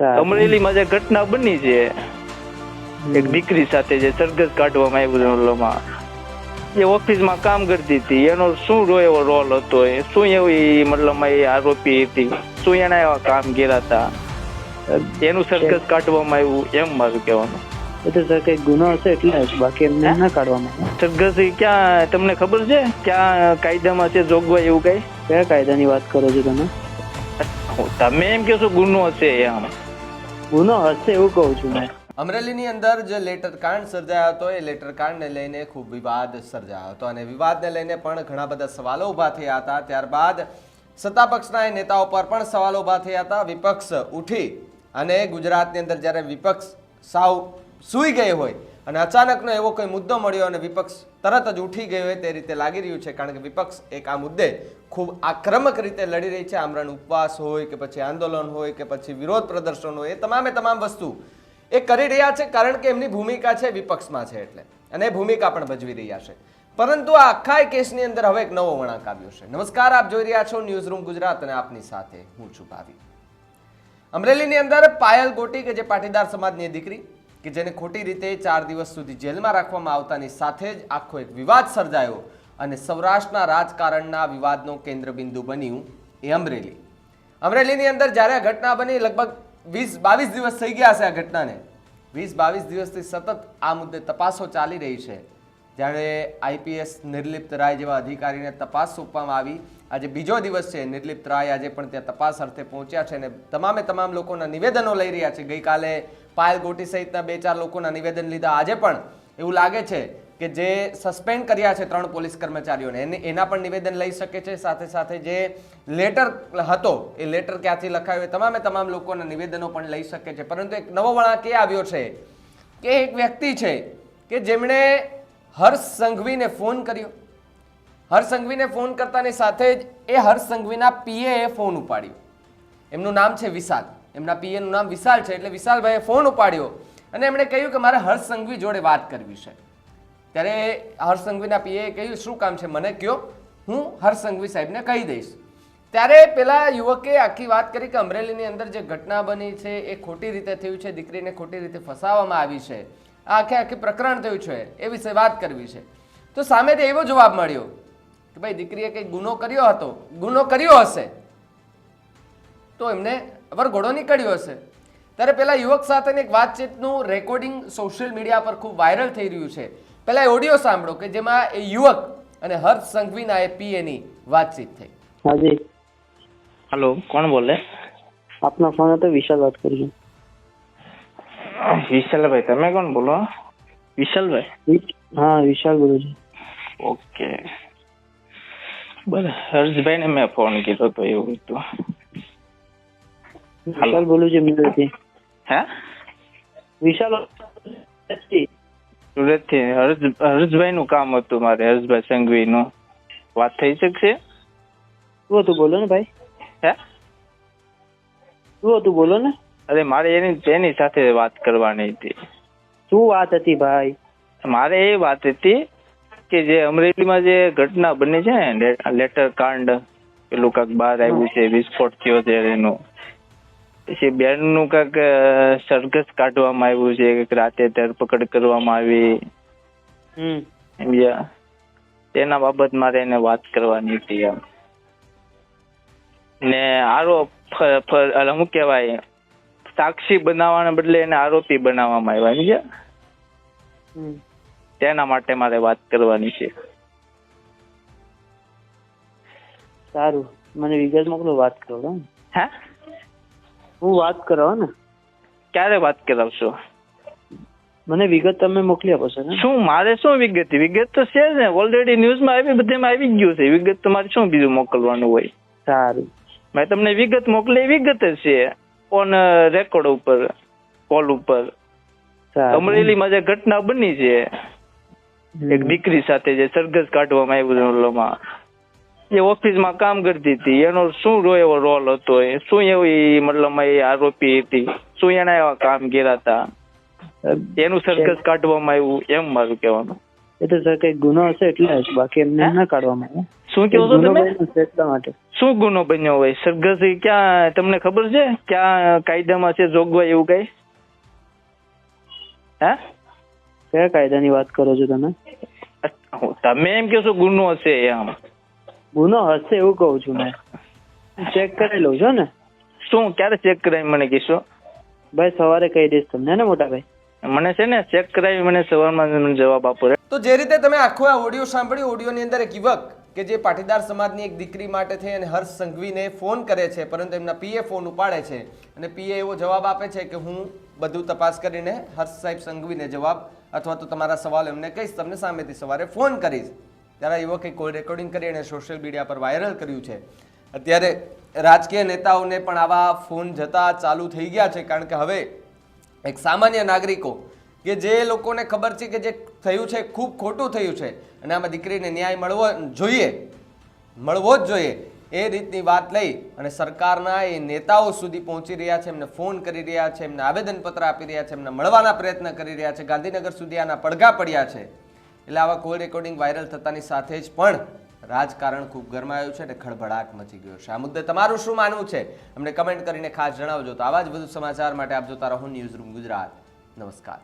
અમરેલીમાં જે ઘટના બની છે એક દીકરી સાથે જે સરઘસ કાઢવામાં આવ્યું ઓલોમાં એ ઓફિસમાં કામ કરતી હતી. એનો શું એવો રોલ હતો? એ શું એવી મતલબ એ આરોપી હતી? શું એના એવા કામ કર્યા હતા? એનું સરઘસ કાઢવામાં આવ્યું એમ મારું કહેવાનું. એ તો સર કઈ ગુનો હશે એટલે બાકી એમને ના કાઢવામાં સરઘસ એ ક્યાં તમને ખબર છે? ક્યાં કાયદામાં છે જોગવાઈ એવું કઈ? કયા કાયદાની વાત કરો છો તમે? તમે એમ કહેશો ગુનો હશે એમ. ગુનો હશે એવું કહું છું મેં. અમરેલીની અંદર જે લેટર કાંડ સર્જાયો હતો, એ લેટર કાંડને લઈને ખૂબ વિવાદ સર્જાયો હતો અને વિવાદને લઈને પણ ઘણા બધા સવાલો ઊભા થયા હતા. ત્યારબાદ સત્તા પક્ષના એ નેતાઓ પર પણ સવાલો ઊભા થયા હતા. વિપક્ષ ઉઠી અને ગુજરાતની અંદર જ્યારે વિપક્ષ સાવ સૂઈ ગઈ હોય અને અચાનકનો એવો કોઈ મુદ્દો મળ્યો અને વિપક્ષ તરત જ ઉઠી ગયો હોય તે રીતે લાગી રહ્યું છે, કારણ કે વિપક્ષ એક આ મુદ્દે ખૂબ આક્રમક રીતે લડી રહી છે. આમરણ ઉપવાસ હોય કે પછી આંદોલન હોય કે પછી વિરોધ પ્રદર્શન હોય, એ તમામે તમામ વસ્તુ એ કરી રહ્યા છે, કારણ કે એમની ભૂમિકા છે વિપક્ષમાં છે એટલે. અને ભૂમિકા પણ ભજવી રહ્યા છે. પરંતુ આ આખા કેસની અંદર હવે એક નવો વળાંક આવ્યો છે. નમસ્કાર, આપ જોઈ રહ્યા છો ન્યૂઝ રૂમ ગુજરાત અને આપની સાથે હું છું ભાવી. અમરેલીની અંદર પાયલ ગોટી, કે જે પાટીદાર સમાજની દીકરી કે જેને ખોટી રીતે ચાર દિવસ સુધી જેલમાં રાખવામાં આવતાની સાથે જ આખો એક વિવાદ સર્જાયો અને સૌરાષ્ટ્રના રાજકારણના વિવાદનો કેન્દ્રબિંદુ બન્યું એ અમરેલી. અમરેલીની અંદર જ્યારે આ ઘટના બની, લગભગ વીસ બાવીસ દિવસ થઈ ગયા છે આ ઘટનાને. વીસ બાવીસ દિવસથી સતત આ મુદ્દે તપાસો ચાલી રહી છે. જ્યારે આઈપીએસ નિર્લિપ્ત રાય જેવા અધિકારીને તપાસ સોંપવામાં આવી. આજે બીજો દિવસ છે, નિર્લિપ્ત રાય આજે પણ ત્યાં તપાસ અર્થે પહોંચ્યા છે અને તમામે તમામ લોકોના નિવેદનો લઈ રહ્યા છે. ગઈકાલે પાયલ ગોટી સહિતના બે ચાર લોકોના નિવેદન લીધા. આજે પણ એવું લાગે છે કે જે સસ્પેન્ડ કર્યા છે ત્રણ પોલીસ કર્મચારીઓને, એને પણ નિવેદન લઈ શકે છે. સાથે સાથે જે લેટર હતો, એ લેટર ક્યાંથી લખાયો એ તમામે તમામ લોકોના નિવેદનો પણ લઈ શકે છે. પરંતુ એક નવો વળાંક એ આવ્યો છે કે એક વ્યક્તિ છે કે જેમણે હર્ષ સંઘવીને ફોન કર્યો. હર્ષ સંઘવીને ફોન કરતાની સાથે જ એ હર્ષ સંઘવીના પીએ ફોન ઉપાડ્યો. એમનું નામ છે વિશાલ. એમના પીએનું નામ વિશાલ છે, એટલે વિશાલભાઈએ ફોન ઉપાડ્યો અને એમણે કહ્યું કે મારે હર્ષ સંઘવી જોડે વાત કરવી છે. ત્યારે હર્ષ સંઘવીના પીએ કહ્યું, શું કામ છે? મને કયો? હું હર્ષ સંઘવી સાહેબને કહી દઈશ. ત્યારે પેલા યુવકે આખી વાત કરી કે અમરેલીની અંદર જે ઘટના બની છે, એ ખોટી રીતે થયું છે, દીકરીને ખોટી રીતે ફસાવવામાં આવી છે. આ આખે આખી પ્રકરણ થયું છે, એ વિશે વાત કરવી છે. તો સામેથી એવો જવાબ મળ્યો કે ભાઈ, દીકરીએ કંઈક ગુનો કર્યો હતો? ગુનો કર્યો હશે? તો એમને વરઘોડો નીકળ્યો હશે. ત્યારે પેલા યુવક સાથેની એક વાતચીતનું રેકોર્ડિંગ સોશિયલ મીડિયા પર ખૂબ વાયરલ થઈ રહ્યું છે. પેલા ઓડિયો સાંભળો કે જેમાં એ યુવક અને હર્ષ સંઘવીના એ પીએની વાતચીત થઈ. હાજી હેલો કોણ બોલે? આપનો ફોન હતો વિશાલ વાત કરું છું વિશાલભાઈ તમે કોણ બોલો? વિશાલભાઈ? હા વિશાલ બોલું છું. ઓકે. બસ હર્ષભાઈ ને મેં ફોન કીધો તો એવું હતું. વિશાલ બોલું છું અમરેલીથી હે? વિશાલ સુરતથી હર્ષ હર્ષભાઈ નું કામ હતું મારે હર્ષભાઈ સંઘવી નું વાત થઈ શકશે? શું હતું? બોલો ને ભાઈ. હે? શું હતું? બોલો ને. અરે મારે એની એની સાથે વાત કરવાની હતી. શું વાત હતી ભાઈ? મારે એ વાત હતી કે જે અમરેલીમાં જે ઘટના બની છે ને લેટર કાંડ પેલું કાંક બહાર આવ્યું છે વિસ્ફોટ થયો છે એનું. પછી બેનનું કંઈક સરઘસ કાઢવામાં આવ્યું છે કાંઈક રાતે ધરપકડ કરવામાં આવી. સમજ્યા તેના બાબત મારે એને વાત કરવાની હતી એમ. ને આરોપ શું કહેવાય સાક્ષી બનાવવાના બદલે એને આરોપી બનાવવામાં આવ્યા સમજ્યા તેના માટે મારે વાત કરવાની છે. સારું. મને વિગત મોકલો વાત કરો હો. હે વાત કરાવો ને. ક્યારે વાત કરાવશો? મને વિગત તમે મોકલી આપો છો ને. શું મારે શું વિગત? વિગત તો છે ને. ઓલરેડી ન્યૂઝમાં આવી બધેમાં આવી ગયું છે. વિગત તમારે મારે શું બીજું મોકલવાનું હોય? સારું. મેં તમને વિગત મોકલી વિગત જ છે. ઓન રેકોર્ડ ઉપર કોલ ઉપર. અમરેલીમાં જે ઘટના બની છે એક દીકરી સાથે જે સરઘસ કાઢવામાં આવ્યું એ ઓફિસમાં કામ કરતી હતી. એનો શું એવો રોલ હતો એ? શું એવી મતલબ એ આરોપી હતી? શું એના એવા કામ કર્યા હતા? એનું સરઘસ કાઢવામાં આવ્યું એમ મારું કહેવાનું. એ તો સર કઈ ગુનો હશે એટલે જ. બાકી એમને ના કાઢવામાં આવે શું કેવો છો તમે? શું ગુનો બન્યો હોય? સરઘસ ક્યાં તમને ખબર છે? ક્યાં કાયદામાં છે જોગવાઈ એવું કઈ? હે? કયા કાયદાની વાત કરો છો તમે? તમે એમ કેશો ગુનો હશે એમ. ગુનો હશે એવું કહું છું મેં. ચેક કરી લઉં છું ને. શું ક્યારે ચેક કરાવી મને કહેશો ભાઈ સવારે કહી દઈશ તમને ને મોટા ભાઈ મને છે ને ચેક કરાવી મને સવારમાં મને જવાબ આપો રે. તો જે રીતે તમે આખો આ ઓડિયો સાંભળ્યો ઓડિયોની અંદર એક યુવક કે જે પાટીદાર સમાજની એક દીકરી માટે થઈ અને હર્ષ સંઘવીને ફોન કરે છે પરંતુ એમના પીએ ફોન ઉપાડે છે અને પીએ એવો જવાબ આપે છે કે હું બધું તપાસ કરીને હર્ષ સાહેબ સંઘવીને જવાબ અથવા તો તમારા સવાલ એમને કહીશ તમને સામેથી સવારે ફોન કરીશ. ત્યારે યુવકે કોઈ રેકોર્ડિંગ કરી અને સોશિયલ મીડિયા પર વાયરલ કર્યું છે. અત્યારે રાજકીય નેતાઓને પણ આવા ફોન જતા ચાલુ થઈ ગયા છે. કારણ કે હવે એક સામાન્ય નાગરિકો કે જે લોકોને ખબર છે કે જે થયું છે, ખૂબ ખોટું થયું છે અને આમાં દીકરીને ન્યાય મળવો જોઈએ, મળવો જ જોઈએ એ રીતની વાત લઈ અને સરકારના એ નેતાઓ સુધી પહોંચી રહ્યા છે, એમને ફોન કરી રહ્યા છે, એમને આવેદનપત્ર આપી રહ્યા છે, એમને મળવાના પ્રયત્ન કરી રહ્યા છે. ગાંધીનગર સુધી આના પડઘા પડ્યા છે. એટલે આવા કોલ રેકોર્ડિંગ વાયરલ થતાની સાથે જ પણ રાજકારણ ખૂબ ગરમાયું છે અને ખળભળાટ મચી ગયો છે. આ મુદ્દે તમારું શું માનવું છે? અમને કમેન્ટ કરીને ખાસ જણાવજો. તો આવા જ વધુ સમાચાર માટે આપ જોતા રહો ન્યૂઝ રૂમ ગુજરાત. નમસ્કાર.